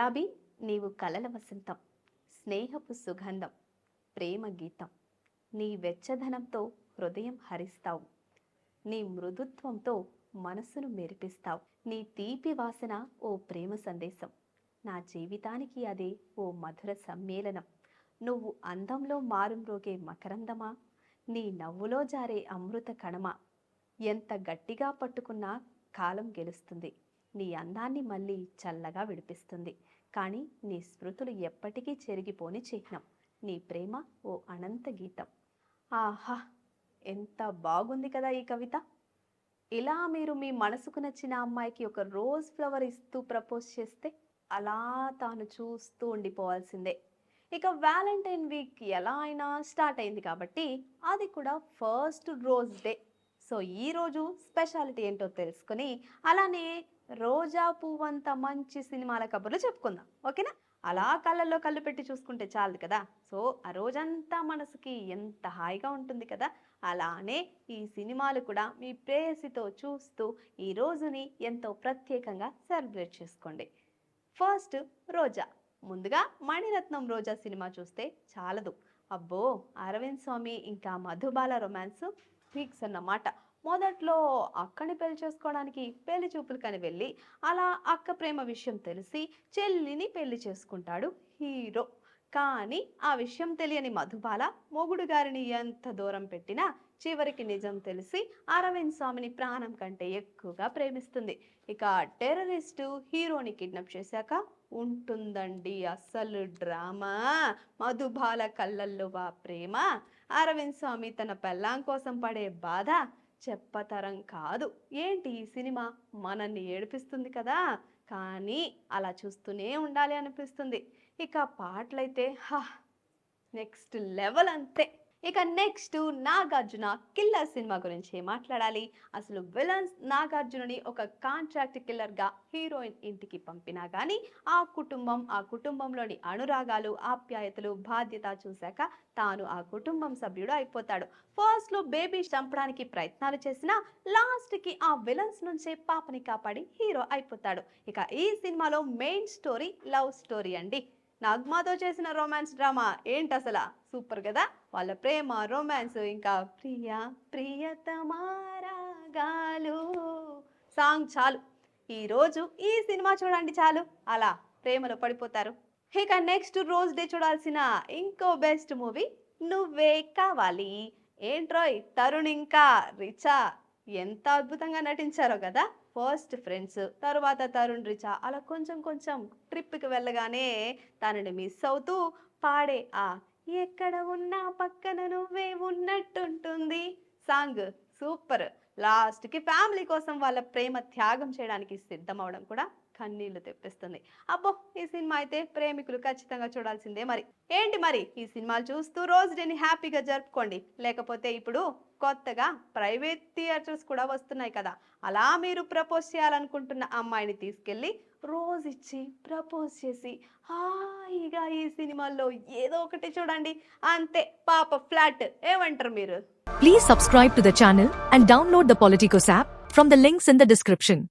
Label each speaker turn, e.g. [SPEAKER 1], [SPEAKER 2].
[SPEAKER 1] గులాబీ నీవు కలల వసంతం స్నేహపు సుగంధం ప్రేమ గీతం. నీ వెచ్చదనంతో హృదయం హరిస్తావు. నీ మృదుత్వంతో మనసును మెరిపిస్తావు. నీ తీపి వాసన ఓ ప్రేమ సందేశం. నా జీవితానికి అదే ఓ మధుర సమ్మేళనం. నువ్వు అందంలో మారుమ్రోగే మకరందమా? నీ నవ్వులో జారే అమృత కణమా? ఎంత గట్టిగా పట్టుకున్నా కాలం గెలుస్తుంది. నీ అందాన్ని మళ్ళీ చల్లగా విడిపిస్తుంది. కానీ నీ స్మృతులు ఎప్పటికీ చెరిగిపోని చిహ్నం. నీ ప్రేమ ఓ అనంత గీతం. ఆహా! ఎంత బాగుంది కదా ఈ కవిత. ఇలా మీరు మీ మనసుకు నచ్చిన అమ్మాయికి ఒక రోజ్ ఫ్లవర్ ఇస్తూ ప్రపోజ్ చేస్తే అలా తాను చూస్తూ ఉండిపోవాల్సిందే. ఇక వ్యాలంటైన్ వీక్ ఎలా అయినా స్టార్ట్ అయింది కాబట్టి అది కూడా ఫస్ట్ రోజ్ డే. సో ఈ రోజు స్పెషాలిటీ ఏంటో తెలుసుకొని అలానే రోజా పువ్వంత మంచి సినిమాల కబుర్లు చెప్పుకుందాం. ఓకేనా? అలా కళ్ళల్లో కళ్ళు పెట్టి చూసుకుంటే చాలు కదా? సో ఆ రోజంతా మనసుకి ఎంత హాయిగా ఉంటుంది కదా? అలానే ఈ సినిమాలు కూడా మీ ప్రేయసితో చూస్తూ ఈ రోజుని ఎంతో ప్రత్యేకంగా సెలబ్రేట్ చేసుకోండి. ఫస్ట్ రోజా. ముందుగా మణిరత్నం రోజా సినిమా చూస్తే చాలదు. అబ్బో అరవింద్ స్వామి ఇంకా మధుబాల రొమాన్స్ వీక్స్ అన్నమాట. మొదట్లో అక్కని పెళ్ళి చేసుకోవడానికి పెళ్ళి చూపులకని వెళ్ళి అలా అక్క ప్రేమ విషయం తెలిసి చెల్లిని పెళ్ళి చేసుకుంటాడు హీరో. కానీ ఆ విషయం తెలియని మధుబాల మొగుడు గారిని ఎంత దూరం పెట్టినా చివరికి నిజం తెలిసి అరవింద్ స్వామిని ప్రాణం కంటే ఎక్కువగా ప్రేమిస్తుంది. ఇక టెర్రరిస్టు హీరోని కిడ్నాప్ చేశాక ఉంటుందండి అస్సలు డ్రామా? మధుబాల కళ్ళల్లో వా ప్రేమ? అరవింద్ స్వామి తన పెళ్ళాం కోసం పడే బాధ? చెప్పతరం కాదు. ఏంటి ఈ సినిమా? మనల్ని ఏడిపిస్తుంది కదా? కానీ అలా చూస్తూనే ఉండాలి అనిపిస్తుంది. ఇక పాటలైతే హా నెక్స్ట్ లెవెల్ అంతే. ఇక నెక్స్ట్ నాగార్జున కిల్లర్ సినిమా గురించి మాట్లాడాలి. అసలు విలన్స్ నాగార్జునుని ఒక కాంట్రాక్ట్ కిల్లర్గా హీరోయిన్ ఇంటికి పంపినా కానీ ఆ కుటుంబం ఆ కుటుంబంలోని అనురాగాలు ఆప్యాయతలు బాధ్యత చూశాక తాను ఆ కుటుంబం సభ్యుడు అయిపోతాడు. ఫస్ట్లో బేబీ చంపడానికి ప్రయత్నాలు చేసినా లాస్ట్కి ఆ విలన్స్ నుంచే పాపని కాపాడి హీరో అయిపోతాడు. ఇక ఈ సినిమాలో మెయిన్ స్టోరీ లవ్ స్టోరీ అండి. నగ్మాతో చేసిన రొమాన్స్ డ్రామా ఏంటి అసలు సూపర్ కదా? వాళ్ళ ప్రేమ రొమాన్స్ ఇంకా ప్రియ ప్రియతమారాగాలు. సాంగ్ చాలు. ఈరోజు ఈ సినిమా చూడండి చాలు. అలా ప్రేమలో పడిపోతారు. ఇక నెక్స్ట్ రోజ్ డే చూడాల్సిన ఇంకో బెస్ట్ మూవీ నువ్వే కావాలి. ఏంట్రోయ్? తరుణ్ ఇంకా రిచా? ఎంత అద్భుతంగా నటించారో కదా? First friends. తర్వాత తరుణ్ రిచా. అలా కొంచెం కొంచెం ట్రిప్కి వెళ్ళగానే తనని మిస్ అవుతూ పాడే ఆ ఎక్కడ ఉన్నా పక్కన నువ్వే ఉన్నట్టుంటుంది సాంగ్ సూపర్. లాస్ట్కి ఫ్యామిలీ కోసం వాళ్ళ ప్రేమ త్యాగం చేయడానికి సిద్ధమవడం కూడా కన్నీళ్ళు తెప్పిస్తుంది. అబ్బో ఈ సినిమా అయితే ప్రేమికులు ఖచ్చితంగా చూడాల్సిందే మరి. ఏంటి మరి ఈ సినిమాలు చూస్తూ రోజు డేని హ్యాపీగా జరుపుకోండి. లేకపోతే ఇప్పుడు కొత్తగా ప్రైవేట్ థియేటర్స్ కూడా వస్తున్నాయి కదా. అలా మీరు ప్రపోజ్ చేయాలనుకుంటున్న అమ్మాయిని తీసుకెళ్ళి రోజు ఇచ్చి ప్రపోజ్ చేసి హాయిగా ఈ సినిమాల్లో ఏదో ఒకటి చూడండి. అంతే పాప ఫ్లాట్. ఏమంటారు మీరు?
[SPEAKER 2] Please subscribe to the channel and download the Politicos app from the links in the description